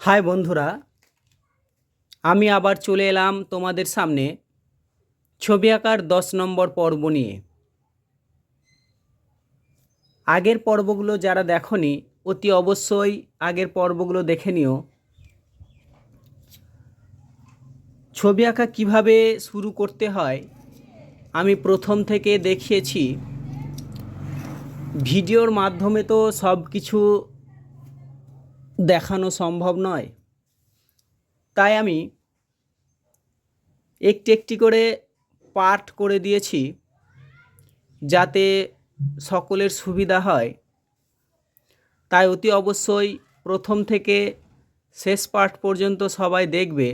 High বন্ধুরা, আমি আবার চলে এলাম তোমাদের সামনে ছবি আঁকার দশ নম্বর পর্ব নিয়ে। আগের পর্বগুলো যারা দেখনি, অতি অবশ্যই আগের পর্বগুলো দেখে নিও। ছবি আঁকা কীভাবে শুরু করতে হয় আমি প্রথম থেকে দেখিয়েছি। ভিডিওর মাধ্যমে তো সব কিছু দেখানো সম্ভব নয়। তাই আমি একটি একটি করে পার্ট করে দিয়েছি যাতে সকলের সুবিধা হয়। তাই অতি অবশ্যই প্রথম থেকে শেষ পার্ট পর্যন্ত সবাই দেখবে।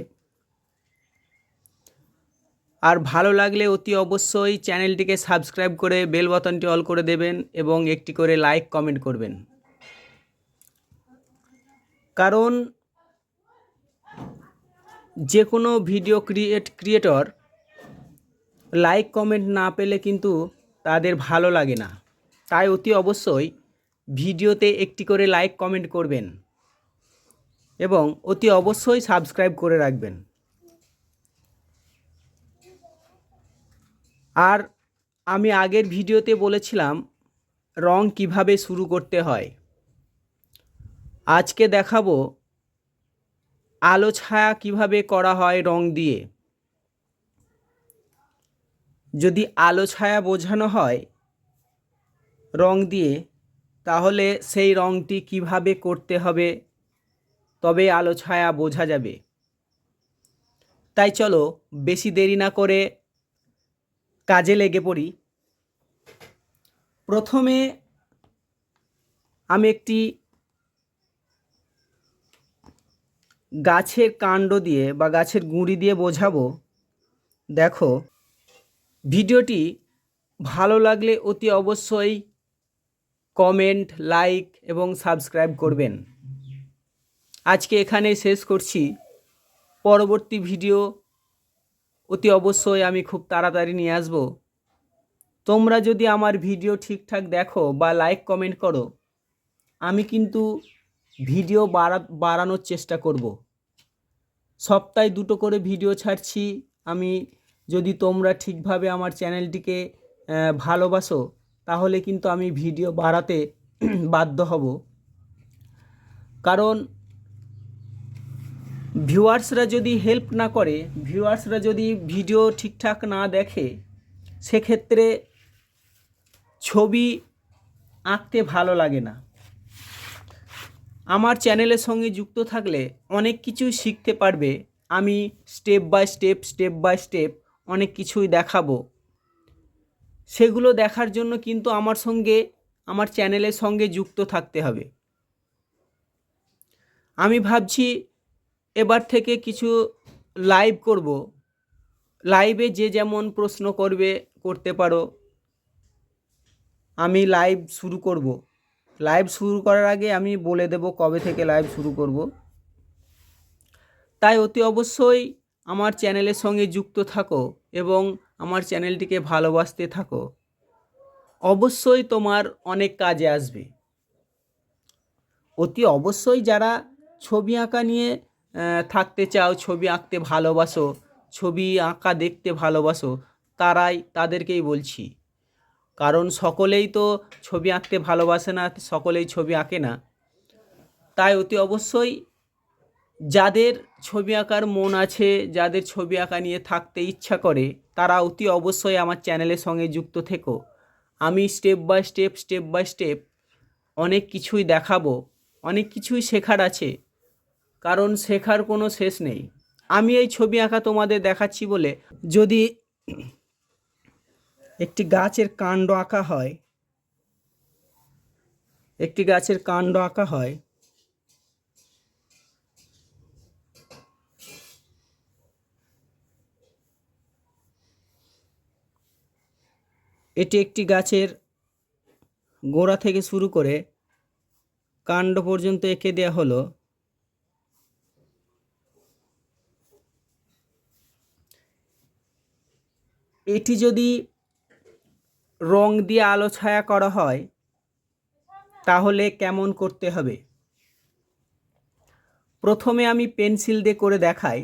আর ভালো লাগলে অতি অবশ্যই চ্যানেলটিকে সাবস্ক্রাইব করে বেল বাটনটি অল করে দেবেন এবং একটি করে লাইক, কমেন্ট করবেন। কারণ যে কোনো video create creator like, comment না পেলে কিন্তু তাদের ভালো লাগে না। তাই অতি অবশ্যই ভিডিওতে একটি করে লাইক, কমেন্ট করবেন এবং অতি অবশ্যই সাবস্ক্রাইব করে রাখবেন। আর আমি আগের ভিডিওতে বলেছিলাম রং কীভাবে শুরু করতে হয়। আজকে দেখাবো আলো ছায়া কীভাবে করা হয় রং দিয়ে। যদি আলো ছায়া বোঝানো হয় রং দিয়ে, তাহলে সেই রংটি কীভাবে করতে হবে, তবে আলো ছায়া বোঝা যাবে। তাই চলো বেশি দেরি না করে কাজে লেগে পড়ি। প্রথমে আমি একটি গাছের কাণ্ড দিয়ে বা গাছের গুঁড়ি দিয়ে বোঝাবো। দেখো, ভিডিওটি ভালো লাগলে অতি অবশ্যই কমেন্ট, লাইক এবং সাবস্ক্রাইব করবেন। আজকে এখানে শেষ করছি। পরবর্তী ভিডিও অতি অবশ্যই আমি খুব তাড়াতাড়ি নিয়ে আসব। তোমরা যদি আমার ভিডিও ঠিকঠাক দেখো বা লাইক কমেন্ট করো, আমি কিন্তু ভিডিও বাড়া, বাড়ানোর চেষ্টা করব। সপ্তাহে দুটো করে ভিডিও ছাড়ছি। আমি যদি তোমরা ঠিকভাবে আমার চ্যানেলটিকে ভালোবাসো, তাহলে কিন্তু আমি ভিডিও বাড়াতে বাধ্য হব। কারণ ভিউয়ার্সরা যদি হেল্প না করে, ভিউয়ার্সরা যদি ভিডিও ঠিকঠাক না দেখে, সেক্ষেত্রে ছবি আঁকতে ভালো লাগে না। আমার চ্যানেলের সঙ্গে যুক্ত থাকলে অনেক কিছুই শিখতে পারবে। আমি step by step step by step অনেক কিছুই দেখাবো। সেগুলো দেখার জন্য কিন্তু আমার সঙ্গে, আমার চ্যানেলের সঙ্গে যুক্ত থাকতে হবে। আমি ভাবছি এবার থেকে কিছু লাইভ করব। লাইভে যে যেমন প্রশ্ন করবে, করতে পারো। আমি লাইভ শুরু করব। লাইভ শুরু করার আগে আমি বলে দেব কবে থেকে লাইভ শুরু করব। তাই অতি অবশ্যই আমার চ্যানেলের সঙ্গে যুক্ত থাকো এবং আমার চ্যানেলটিকে ভালোবাসতে থাকো। অবশ্যই তোমার অনেক কাজে আসবে। অতি অবশ্যই যারা ছবি আঁকা নিয়ে থাকতে চাও, ছবি আঁকতে ভালোবাসো, ছবি আঁকা দেখতে ভালোবাসো, তারাই তাদেরকেই বলছি। কারণ সকলেই তো ছবি আঁকতে ভালোবাসে না, সকলেই ছবি আঁকে না। তাই অতি অবশ্যই যাদের ছবি আঁকার মন আছে, যাদের ছবি আঁকা নিয়ে থাকতে ইচ্ছা করে, তারা অতি অবশ্যই আমার চ্যানেলের সঙ্গে যুক্ত থেকো। আমি step by step step by step অনেক কিছুই দেখাবো, অনেক কিছুই শেখার আছে। কারণ শেখার কোনো শেষ নেই। আমি এই ছবি আঁকা তোমাদের দেখাচ্ছি বলে যদি একটি গাছের কাণ্ড আঁকা হয়, একটি গাছের কাণ্ড আঁকা হয়, এটি একটি গাছের গোড়া থেকে শুরু করে কাণ্ড পর্যন্ত এঁকে দেওয়া হলো। এটি যদি রং দিয়ে আলো ছায়া করা হয়, তাহলে কেমন করতে হবে? প্রথমে আমি পেন্সিল দিয়ে করে দেখাই।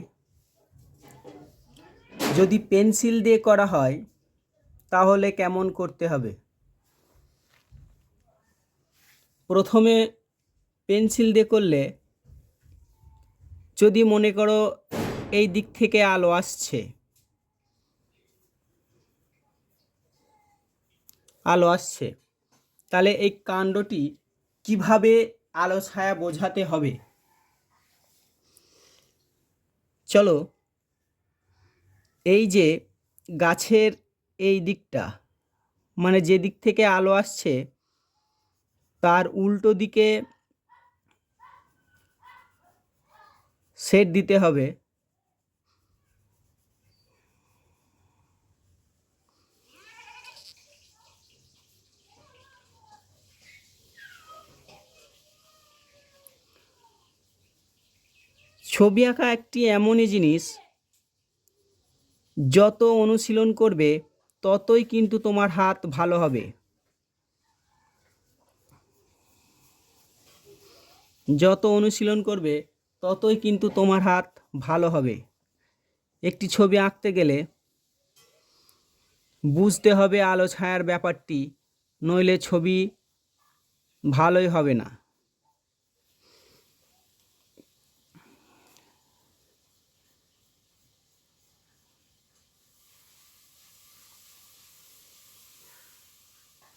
যদি পেন্সিল দিয়ে করা হয়, তাহলে কেমন করতে হবে? প্রথমে পেন্সিল দিয়ে করলে, যদি মনে করো এই দিক থেকে আলো আসছে আলো আসছে। তাহলে এই কাণ্ডটি কীভাবে আলো ছায়া বোঝাতে হবে? চলো, এই যে গাছের এই দিকটা মানে যে দিক থেকে আলো আসছে, তার উল্টো দিকে সেট দিতে হবে। ছবি আঁকা একটি এমনই জিনিস, যত অনুশীলন করবে, ততই কিন্তু তোমার হাত ভালো হবে। যত অনুশীলন করবে, ততই কিন্তু তোমার হাত ভালো হবে। একটি ছবি আঁকতে গেলে বুঝতে হবে আলো ছায়ার ব্যাপারটি, নইলে ছবি ভালোই হবে না।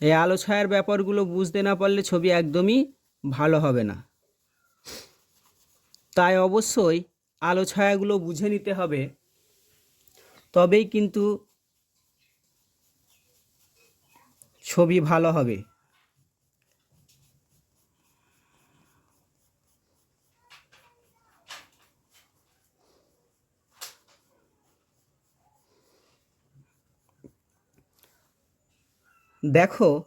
এই আলো ছায়ার ব্যাপারগুলো বুঝতে না পারলে ছবি একদমই ভালো হবে না। তাই অবশ্যই আলো ছায়াগুলো বুঝে নিতে হবে। তবেই কিন্তু ছবি ভালো হবে। দেখো,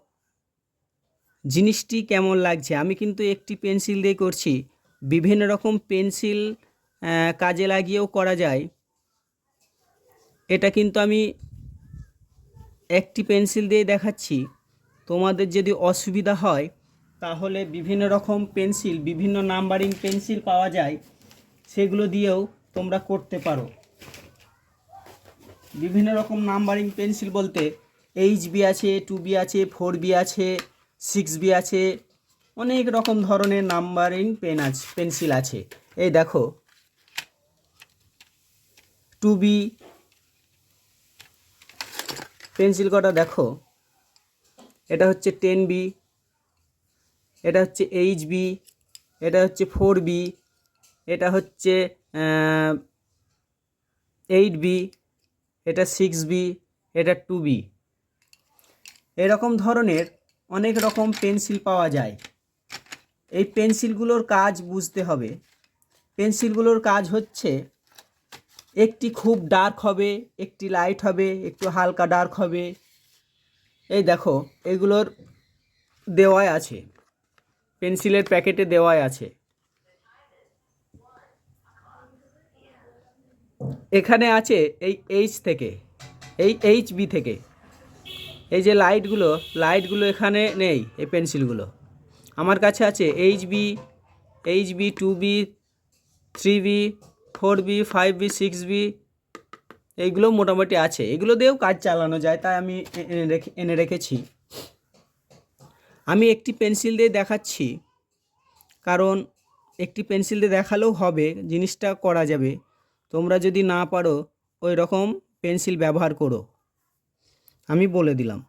জিনিসটি কেমন লাগছে? আমি কিন্তু একটি পেন্সিল দিয়ে করছি। বিভিন্ন রকম পেন্সিল কাজে লাগিয়েও করা যায়। এটা কিন্তু আমি একটি পেন্সিল দিয়ে দেখাচ্ছি। তোমাদের যদি অসুবিধা হয়, তাহলে বিভিন্ন রকম পেন্সিল, বিভিন্ন নাম্বারিং পেন্সিল পাওয়া যায়। সেগুলো দিয়েও তোমরা করতে পারো। বিভিন্ন রকম নাম্বারিং পেন্সিল বলতে এইচ বি আছে টু বি আছে ফোর বি আছে সিক্স বি আছে, অনেক রকম ধরনের নাম্বারিং পেন আছে পেন্সিল আছে। এই দেখো টু বি পেন্সিল কটা দেখো? এটা হচ্ছে টেন বি এটা হচ্ছে এইচ বি এটা হচ্ছে ফোর বি এটা হচ্ছে এইট বি এটা সিক্স বি এটা টু বি এরকম ধরনের অনেক রকম পেন্সিল পাওয়া যায়। এই পেন্সিলগুলোর কাজ বুঝতে হবে। পেন্সিলগুলোর কাজ হচ্ছে, একটি খুব ডার্ক হবে, একটি লাইট হবে, একটু হালকা ডার্ক হবে। এই দেখো, এগুলোর দেওয়াই আছে। পেন্সিলের প্যাকেটে দেওয়াই আছে। এখানে আছে এই এইচ থেকে, এই এইচ বি থেকে। এই যে লাইটগুলো লাইটগুলো এখানে নেই, এই পেন্সিলগুলো। আমার কাছে আছে H B H B two B three B four B five B six B এইগুলো মোটামুটি আছে। এগুলো দিয়েও কাজ চালানো যায়, তাই আমি এনে রেখে, এনে রেখেছি। আমি একটি পেন্সিল দিয়ে দেখাচ্ছি, কারণ একটি পেন্সিল দিয়ে দেখালেও হবে, জিনিসটা করা যাবে। তোমরা যদি না পারো ওই রকম পেন্সিল ব্যবহার করো। আমি বলে দিলাম।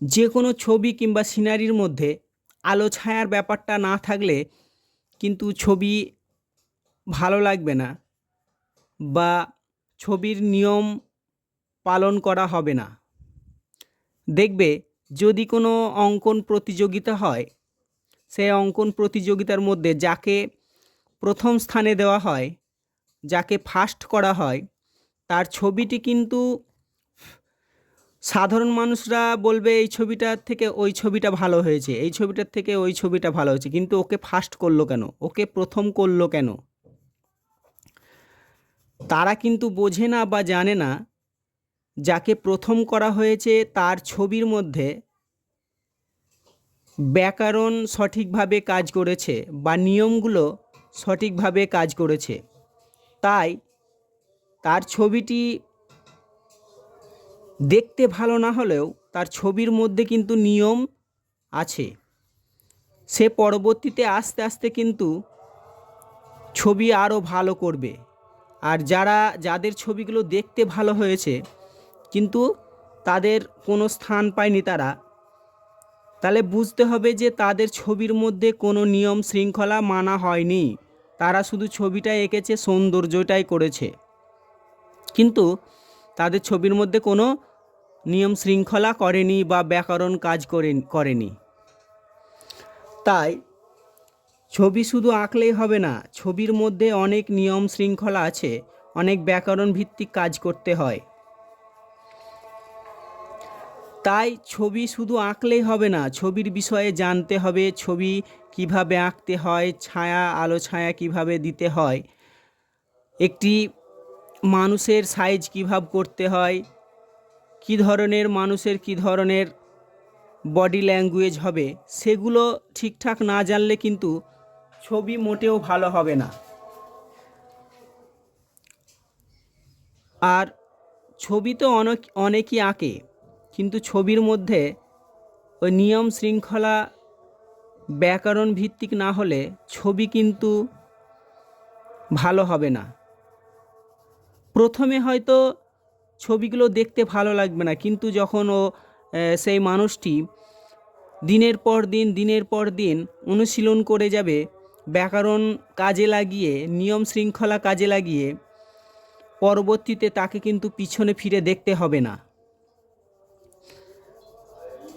যে কোনো ছবি কিংবা সিনারির মধ্যে আলো ছায়ার ব্যাপারটা না থাকলে কিন্তু ছবি ভালো লাগবে না বা ছবির নিয়ম পালন করা হবে না। দেখবে যদি কোনো অঙ্কন প্রতিযোগিতা হয় সেই অঙ্কন প্রতিযোগিতার মধ্যে যাকে প্রথম স্থানে দেওয়া হয়, যাকে ফার্স্ট করা হয়, তার ছবিটি কিন্তু সাধারণ মানুষরা বলবে এই ছবিটার থেকে ওই ছবিটা ভালো হয়েছে, এই ছবিটার থেকে ওই ছবিটা ভালো হয়েছে, কিন্তু ওকে ফার্স্ট করল কেন? ওকে প্রথম করল কেন? তারা কিন্তু বোঝে না বা জানে না যাকে প্রথম করা হয়েছে তার ছবির মধ্যে ব্যাকরণ সঠিকভাবে কাজ করেছে বা নিয়মগুলো সঠিকভাবে কাজ করেছে। তাই তার ছবিটি দেখতে ভালো না হলেও তার ছবির মধ্যে কিন্তু নিয়ম আছে। সে পরবর্তীতে আস্তে আস্তে কিন্তু ছবি আরও ভালো করবে। আর যারা, যাদের ছবিগুলো দেখতে ভালো হয়েছে কিন্তু তাদের কোনো স্থান পায়নি তারা। তাহলে বুঝতে হবে যে তাদের ছবির মধ্যে কোনো নিয়ম শৃঙ্খলা মানা হয়নি। তারা শুধু ছবিটা এঁকেছে, সৌন্দর্যটাই করেছে। কিন্তু তাদের ছবির মধ্যে কোনো নিয়ম শৃঙ্খলা করেনি বা ব্যাকরণ কাজ করে করেনি। তাই ছবি শুধু আঁকলেই হবে না, ছবির মধ্যে অনেক নিয়ম শৃঙ্খলা আছে, অনেক ব্যাকরণ ভিত্তিক কাজ করতে হয়। তাই ছবি শুধু আঁকলেই হবে না, ছবির বিষয়ে জানতে হবে ছবি কীভাবে আঁকতে হয়, ছায়া, আলো ছায়া কীভাবে দিতে হয়, একটি মানুষের সাইজ কীভাবে করতে হয়, কী ধরনের মানুষের, কী ধরনের বডি ল্যাঙ্গুয়েজ হবে, সেগুলো ঠিকঠাক না জানলে কিন্তু ছবি মোটেও ভালো হবে না। আর ছবি তো অনেক, অনেকই আঁকে। কিন্তু ছবির মধ্যে ওই নিয়ম শৃঙ্খলা ব্যাকরণ ভিত্তিক না হলে ছবি কিন্তু ভালো হবে না। প্রথমে হয়তো ছবিগুলো দেখতে ভালো লাগবে না, কিন্তু যখন ও সেই মানুষটি দিনের পর দিন, দিনের পর দিন অনুশীলন করে যাবে, ব্যাকরণ কাজে লাগিয়ে, নিয়ম শৃঙ্খলা কাজে লাগিয়ে, পরবর্তীতে তাকে কিন্তু পিছনে ফিরে দেখতে হবে না।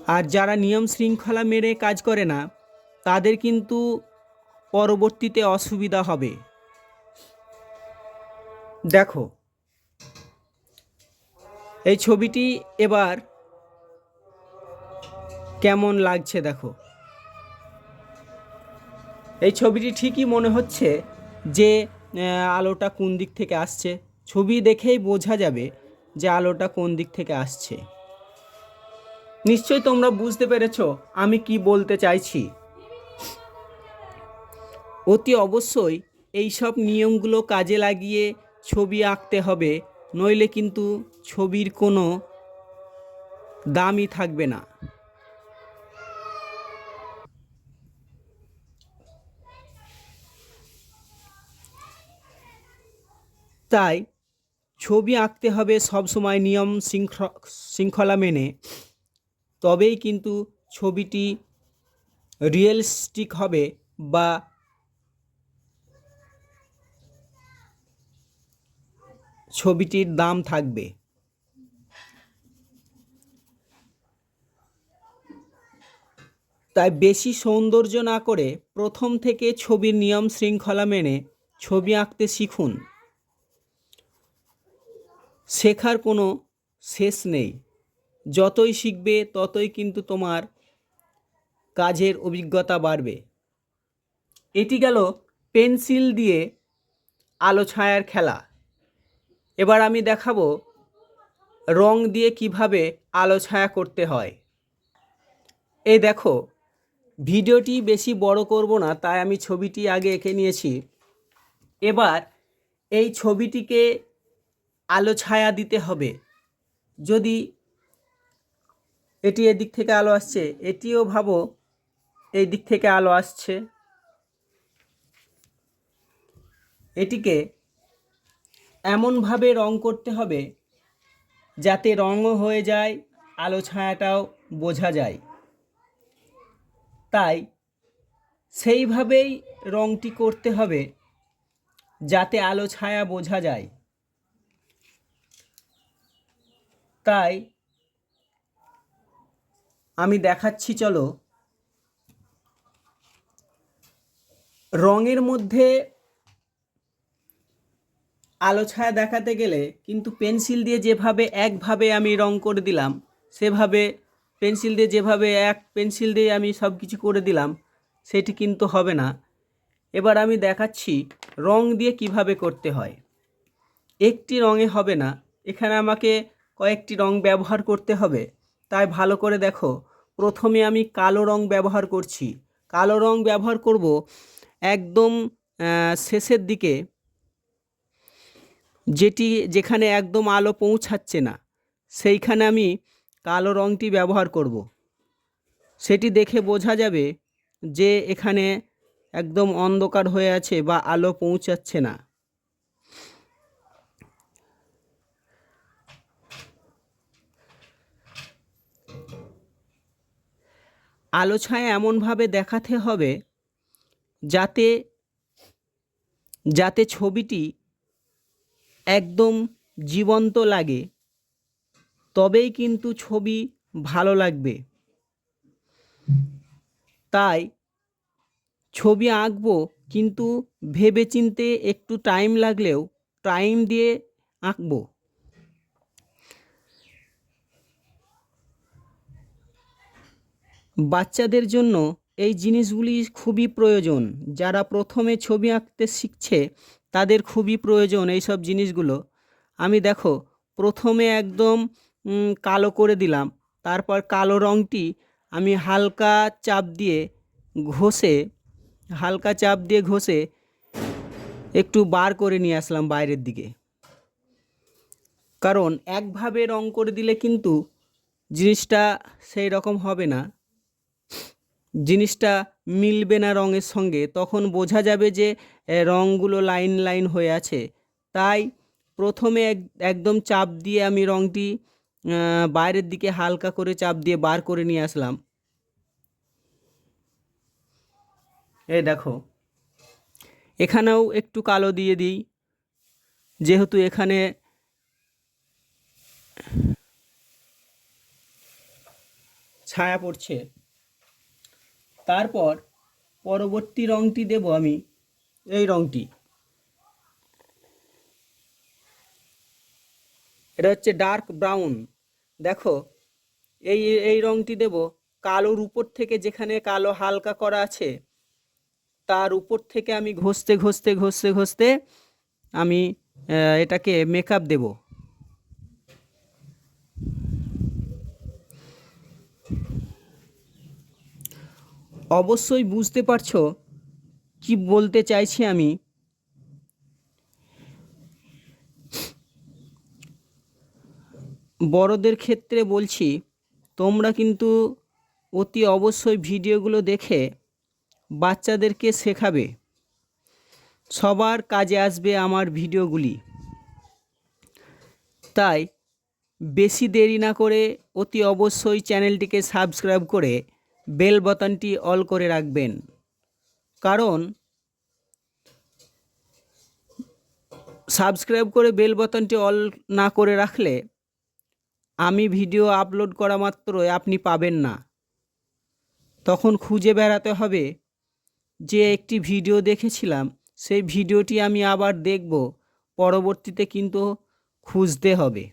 আর যারা নিয়ম শৃঙ্খলা মেরে কাজ করে না, তাদের কিন্তু পরবর্তীতে অসুবিধা হবে। দেখো, এই ছবিটি এবার কেমন লাগছে দেখো। এই ছবিটি ঠিকই মনে হচ্ছে যে আলোটা কোন দিক থেকে আসছে? ছবি দেখেই বোঝা যাবে যে আলোটা কোন দিক থেকে আসছে। নিশ্চয়ই তোমরা বুঝতে পেরেছ আমি কি বলতে চাইছি। অতি অবশ্যই এই সব নিয়মগুলো কাজে লাগিয়ে ছবি আঁকতে হবে, নইলে কিন্তু ছবির কোনো দামই থাকবে না। তাই ছবি আঁকতে হবে সবসময় নিয়ম শৃঙ্খ- শৃঙ্খলা মেনে। তবেই কিন্তু ছবিটি রিয়েলিস্টিক হবে বা ছবিটির দাম থাকবে। তাই বেশি সৌন্দর্য না করে প্রথম থেকে ছবির নিয়ম শৃঙ্খলা মেনে ছবি আঁকতে শিখুন। শেখার কোনো শেষ নেই। যতই শিখবে, ততই কিন্তু তোমার কাজের অভিজ্ঞতা বাড়বে। এটি গেল পেন্সিল দিয়ে আলো ছায়ার খেলা। এবার আমি দেখাবো রং দিয়ে কীভাবে আলো ছায়া করতে হয়। এই দেখো, ভিডিওটি বেশি বড় করব না, তাই আমি ছবিটি আগে এঁকে নিয়েছি। এবার এই ছবিটিকে আলো ছায়া দিতে হবে। যদি এটি এদিক থেকে আলো আসছে, এটিও ভাবো এই দিক থেকে আলো আসছে। এটিকে এমনভাবে রং করতে হবে যাতে রঙও হয়ে যায়, আলো ছায়াটাও বোঝা যায়। তাই সেইভাবেই রংটি করতে হবে যাতে আলো ছায়া বোঝা যায়। তাই আমি দেখাচ্ছি, চলো। রঙের মধ্যে আলো ছায়া দেখাতে গেলে কিন্তু পেন্সিল দিয়ে যেভাবে একভাবে আমি রং করে দিলাম, সেভাবে পেন্সিল দিয়ে যেভাবে এক পেন্সিল দিয়ে আমি সব কিছু করে দিলাম, সেটি কিন্তু হবে না। এবার আমি দেখাচ্ছি রং দিয়ে কীভাবে করতে হয়। একটি রঙে হবে না। এখানে আমাকে কয়েকটি রং ব্যবহার করতে হবে। তাই ভালো করে দেখো। প্রথমে আমি কালো রং ব্যবহার করছি। কালো রং ব্যবহার করব একদম শেষের দিকে, যেটি যেখানে একদম আলো পৌঁছাচ্ছে না, সেইখানে আমি কালো রঙটি ব্যবহার করব। সেটি দেখে বোঝা যাবে যে এখানে একদম অন্ধকার হয়ে আছে বা আলো পৌঁছাচ্ছে না। আলো ছায়া এমনভাবে দেখাতে হবে যাতে যাতে ছবিটি একদম জীবন্ত লাগে। তবেই কিন্তু ছবি ভালো লাগবে। তাই ছবি আঁকবো কিন্তু ভেবেচিন্তে একটু টাইম লাগলেও টাইম দিয়ে আঁকবো। বাচ্চাদের জন্য এই জিনিসগুলি খুবই প্রয়োজন। যারা প্রথমে ছবি আঁকতে শিখছে, তাদের খুবই প্রয়োজন এই সব জিনিসগুলো। আমি দেখো, প্রথমে একদম কালো করে দিলাম। তারপর কালো রঙটি আমি হালকা চাপ দিয়ে ঘষে, হালকা চাপ দিয়ে ঘষে একটু বার করে নিয়ে আসলাম বাইরের দিকে। কারণ একভাবে রং করে দিলে কিন্তু জিনিসটা সেই রকম হবে না। জিনিসটা মিলবে না রঙের সঙ্গে, তখন বোঝা যাবে যে রঙগুলো লাইন লাইন হয়ে আছে। তাই প্রথমে এক, একদম চাপ দিয়ে আমি রঙটি বাইরের দিকে হালকা করে চাপ দিয়ে বার করে নিয়ে আসলাম। এ দেখো, এখানেও একটু কালো দিয়ে দিই। যেহেতু এখানে ছায়া পড়ছে তারপর পরবর্তী রঙটি দেব আমি, এই রঙটি এটা হচ্ছে ডার্ক ব্রাউন। দেখো, এই এই রঙটি দেব কালোর উপর থেকে যেখানে কালো হালকা করা আছে, তার উপর থেকে আমি ঘষতে ঘষতে ঘষতে ঘষতে আমি এটাকে মেকআপ দেব। অবশ্যই বুঝতে পারছ কি বলতে চাইছি আমি? বড়দের ক্ষেত্রে বলছি, তোমরা কিন্তু অতি অবশ্যই ভিডিওগুলো দেখে বাচ্চাদেরকে শেখাবে। সবার কাজে আসবে আমার ভিডিওগুলি। তাই বেশি দেরি না করে অতি অবশ্যই চ্যানেলটিকে সাবস্ক্রাইব করে বেল বাটনটি অল করে রাখবেন। কারণ সাবস্ক্রাইব করে বেল বাটনটি অল না করে রাখলে আমি ভিডিও আপলোড করা মাত্রই আপনি পাবেন না। তখন খুঁজে বেড়াতে হবে যে একটি ভিডিও দেখেছিলাম, সেই ভিডিওটি আমি আবার দেখব, পরবর্তীতে কিন্তু খুঁজতে হবে।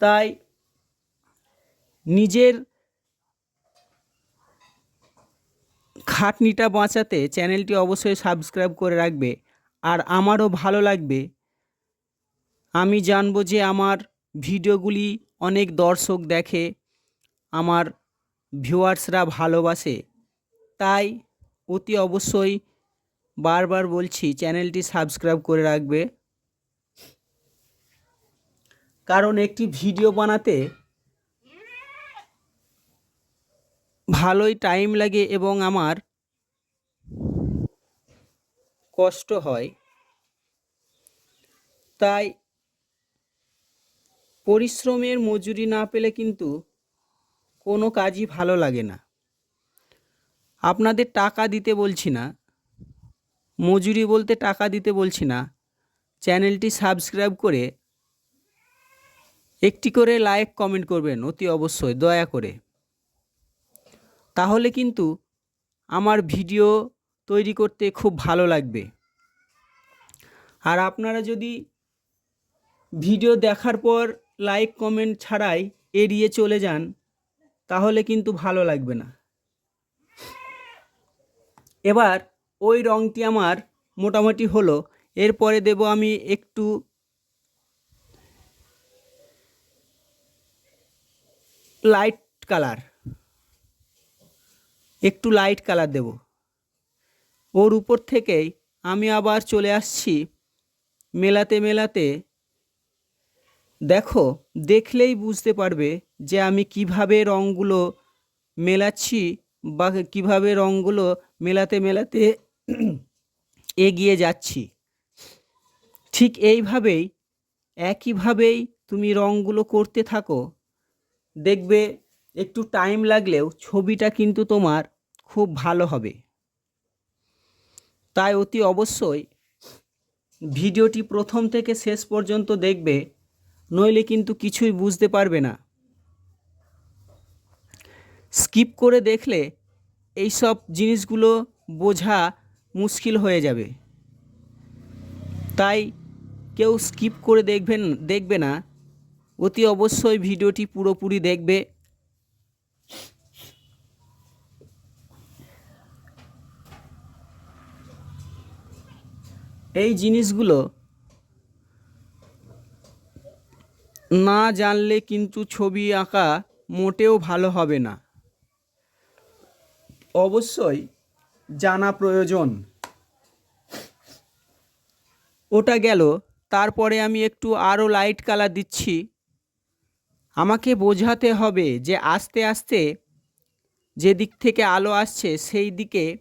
তাই নিজের খাটনিটা বাঁচাতে চ্যানেলটি অবশ্যই সাবস্ক্রাইব করে রাখবে। আর আমারও ভালো লাগবে। আমি জানব যে আমার ভিডিওগুলি অনেক দর্শক দেখে, আমার ভিউয়ার্সরা ভালোবাসে। তাই অতি অবশ্যই বারবার বলছি, চ্যানেলটি সাবস্ক্রাইব করে রাখবে। কারণ একটি ভিডিও বানাতে ভালোই টাইম লাগে এবং আমার কষ্ট হয়। তাই পরিশ্রমের মজুরি না পেলে কিন্তু কোনো কাজই ভালো লাগে না। আপনাদের টাকা দিতে বলছি না, মজুরি বলতে টাকা দিতে বলছি না, চ্যানেলটি সাবস্ক্রাইব করে একটি করে লাইক কমেন্ট করবেন অতি অবশ্যই, দয়া করে। তাহলে কিন্তু আমার ভিডিও তৈরি করতে খুব ভালো লাগবে। আর আপনারা যদি ভিডিও দেখার পর লাইক, কমেন্ট ছাড়াই এড়িয়ে চলে যান, তাহলে কিন্তু ভালো লাগবে না। এবার ওই রঙটি আমার মোটামুটি হলো। এরপরে দেব আমি একটু লাইট কালার। একটু লাইট কালার দেব। ওর উপর থেকেই আমি আবার চলে আসছি মেলাতে মেলাতে। দেখো, দেখলেই বুঝতে পারবে যে আমি কীভাবে রঙগুলো মেলাচ্ছি বা কীভাবে রঙগুলো মেলাতে মেলাতে এগিয়ে যাচ্ছি। ঠিক এইভাবেই, একইভাবেই তুমি রঙগুলো করতে থাকো। দেখবে একটু টাইম লাগলেও ছবিটা কিন্তু তোমার খুব ভালো হবে। তাই অতি অবশ্যই ভিডিওটি প্রথম থেকে শেষ পর্যন্ত দেখবে, নইলে কিন্তু কিছুই বুঝতে পারবে না। স্কিপ করে দেখলে এইসব জিনিসগুলো বোঝা মুশকিল হয়ে যাবে। তাই কেউ স্কিপ করে দেখবেন, দেখবে না। অতি অবশ্যই ভিডিওটি পুরোপুরি দেখবে। এই জিনিসগুলো না জানলে কিন্তু ছবি আঁকা মোটেও ভালো হবে না। অবশ্যই জানা প্রয়োজন। ওটা গেল, তারপরে আমি একটু আরও লাইট কালার দিচ্ছি। আমাকে বোঝাতে হবে যে আস্তে আস্তে যে দিক থেকে আলো আসছে, সেই দিকে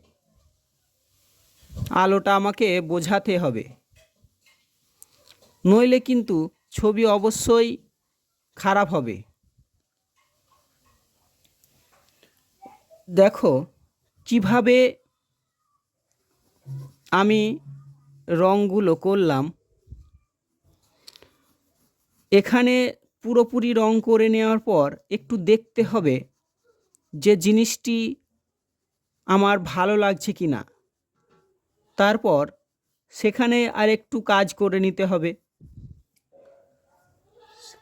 আলোটা আমাকে বোঝাতে হবে। নইলে কিন্তু ছবি অবশ্যই খারাপ হবে। দেখো, কীভাবে আমি রঙগুলো করলাম। এখানে পুরোপুরি রং করে নেওয়ার পর একটু দেখতে হবে যে জিনিসটি আমার ভালো লাগছে কি না তারপর সেখানে আর একটু কাজ করে নিতে হবে।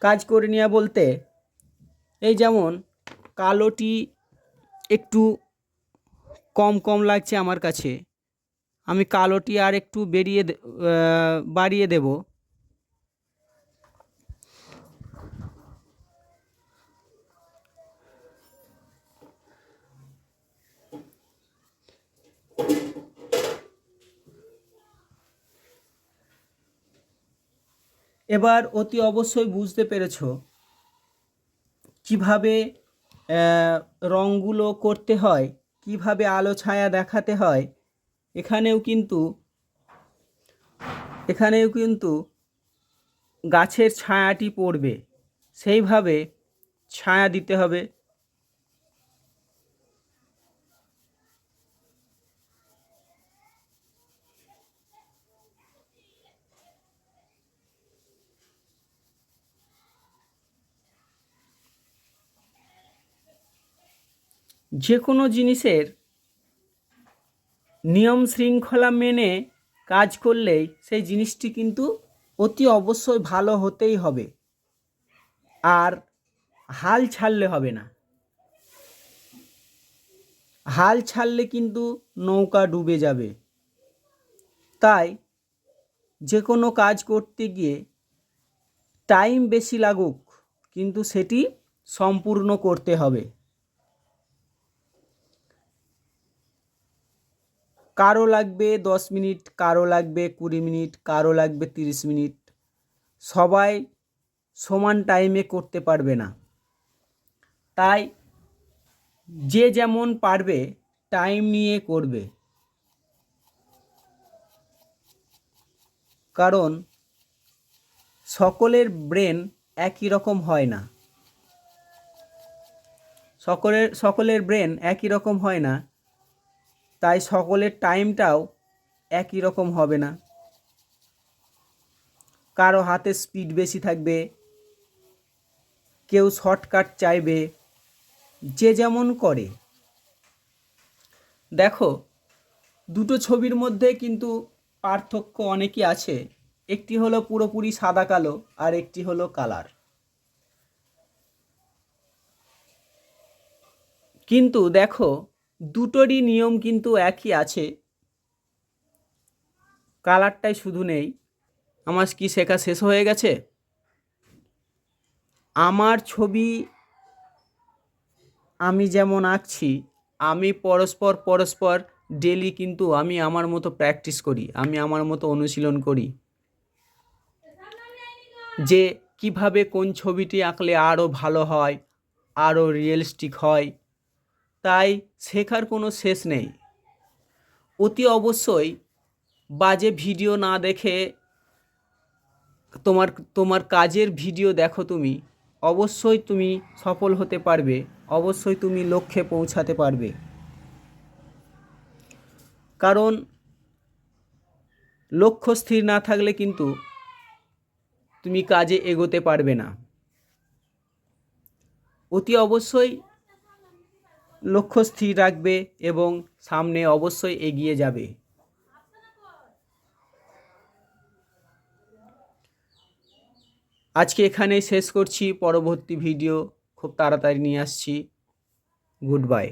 কাজ করে নেওয়া বলতে এই যেমন কালোটি একটু কম কম লাগছে আমার কাছে। আমি কালোটি আর একটু বেরিয়ে বাড়িয়ে দেব। এবার অতি অবশ্যই বুঝতে পেরেছ কীভাবে রঙগুলো করতে হয়, কীভাবে আলো ছায়া দেখাতে হয়, এখানেও কিন্তু এখানেও কিন্তু গাছের ছায়াটি পড়বে। সেইভাবে ছায়া দিতে হবে। যে কোনো জিনিসের নিয়ম শৃঙ্খলা মেনে কাজ করলেই সেই জিনিসটি কিন্তু অতি অবশ্যই ভালো হতেই হবে। আর হাল ছাড়লে হবে না। হাল ছাড়লে কিন্তু নৌকা ডুবে যাবে। তাই যে কোনো কাজ করতে গিয়ে টাইম বেশি লাগুক, কিন্তু সেটি সম্পূর্ণ করতে হবে। কারও লাগবে দশ মিনিট, কারও লাগবে কুড়ি মিনিট, কারও লাগবে তিরিশ মিনিট। সবাই সমান টাইমে করতে পারবে না। তাই যে যেমন পারবে টাইম নিয়ে করবে। কারণ সকলের ব্রেন একই রকম হয় না। সকলের সকলের ব্রেন একই রকম হয় না। তাই সকলের টাইমটাও একই রকম হবে না। কারও হাতে স্পিড বেশি থাকবে, কেউ শর্টকাট চাইবে, যে যেমন করে। দেখো, দুটো ছবির মধ্যে কিন্তু পার্থক্য অনেকই আছে। একটি হলো পুরোপুরি সাদা কালো, আর একটি হলো কালার কিন্তু দেখো দুটোরই নিয়ম কিন্তু একই আছে। কালারটাই শুধু নেই। আমার কি শেখা শেষ হয়ে গেছে? আমার ছবি আমি যেমন আঁকছি, আমি পরস্পর পরস্পর ডেলি কিন্তু আমি আমার মতো প্র্যাকটিস করি, আমি আমার মতো অনুশীলন করি। যে কীভাবে কোন ছবিটি আঁকলে আরও ভালো হয় আরও রিয়েলিস্টিক হয় তাই শেখার কোনো শেষ নেই। অতি অবশ্যই বাজে ভিডিও না দেখে তোমার তোমার কাজের ভিডিও দেখো তুমি। অবশ্যই তুমি সফল হতে পারবে। অবশ্যই তুমি লক্ষ্যে পৌঁছাতে পারবে। কারণ লক্ষ্য স্থির না থাকলে কিন্তু তুমি কাজে এগোতে পারবে না। অতি অবশ্যই লক্ষ্য স্থির রাখবে এবং সামনে অবশ্যই এগিয়ে যাবে। আজকে এখানেই শেষ করছি। পরবর্তী ভিডিও খুব তাড়াতাড়ি নিয়ে আসছি। Good bye.